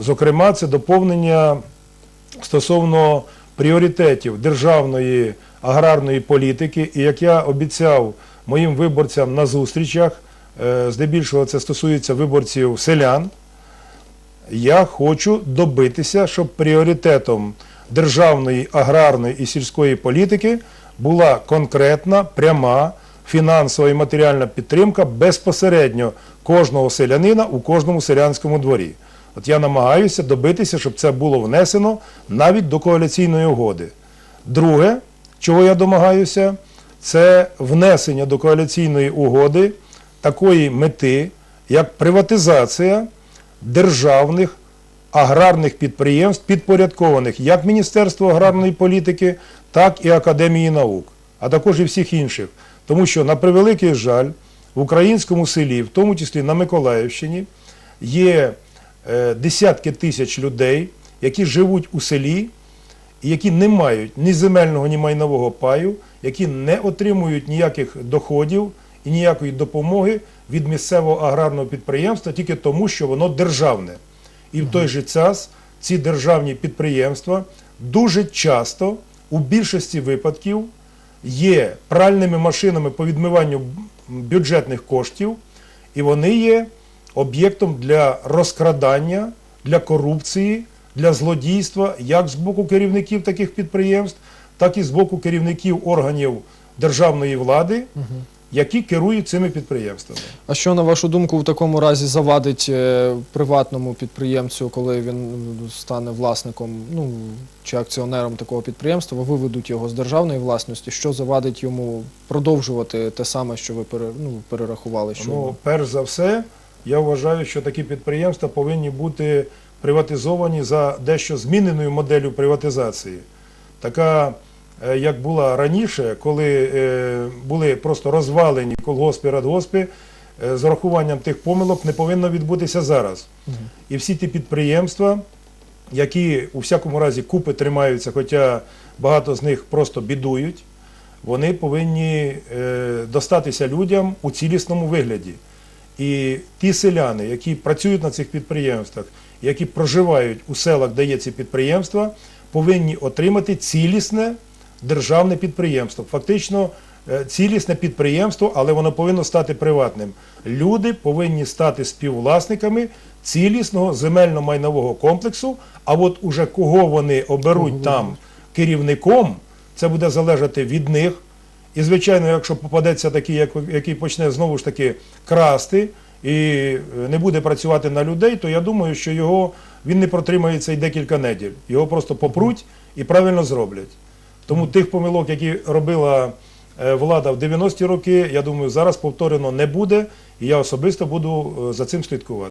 Зокрема, це доповнення стосовно пріоритетів державної аграрної політики. І як я обіцяв моїм виборцям на зустрічах, е, здебільшого це стосується виборців селян, я хочу добитися, щоб пріоритетом державної аграрної і сільської політики була конкретна, пряма фінансова і матеріальна підтримка безпосередньо кожного селянина у кожному селянському дворі. От я намагаюся добитися, щоб це було внесено навіть до коаліційної угоди. Друге, чого я домагаюся, це внесення до коаліційної угоди такої мети, як приватизація державних аграрних підприємств, підпорядкованих як Міністерству аграрної політики, так і Академії наук, а також і всіх інших. Тому що, на превеликий жаль, в українському селі, в тому числі на Миколаївщині, є десятки тисяч людей, які живуть у селі, які не мають ні земельного, ні майнового паю, які не отримують ніяких доходів і ніякої допомоги від місцевого аграрного підприємства тільки тому, що воно державне. І в той же час ці державні підприємства дуже часто, у більшості випадків, є пральними машинами по відмиванню бюджетних коштів, і вони є об'єктом для розкрадання, для корупції, для злодійства як з боку керівників таких підприємств, так і з боку керівників органів державної влади, які керують цими підприємствами. А що, на вашу думку, в такому разі завадить е, приватному підприємцю, коли він стане власником ну, чи акціонером такого підприємства, виведуть його з державної власності? Що завадить йому продовжувати те саме, що ви пере, ну, перерахували? Що Ну, перш за все, я вважаю, що такі підприємства повинні бути приватизовані за дещо зміненою моделлю приватизації. Така, е, як була раніше, коли е, були просто розвалені колгоспи, радгоспи, е, з урахуванням тих помилок не повинно відбутися зараз. І всі ті підприємства, які у всякому разі купи тримаються, хоча багато з них просто бідують, вони повинні достатися людям у цілісному вигляді. І ті селяни, які працюють на цих підприємствах, які проживають у селах, де є ці підприємства, повинні отримати цілісне державне підприємство. Фактично е, цілісне підприємство, але воно повинно стати приватним. Люди повинні стати співвласниками цілісного земельно-майнового комплексу. А от уже кого вони оберуть там керівником, це буде залежати від них. І, звичайно, якщо попадеться такий, який почне знову ж таки красти і е, не буде працювати на людей, то я думаю, що його він не протримається і декілька неділь. Його просто попруть і правильно зроблять. Тому тих помилок, які робила е, влада в 90-ті роки, я думаю, зараз повторено не буде, і я особисто буду е, за цим слідкувати.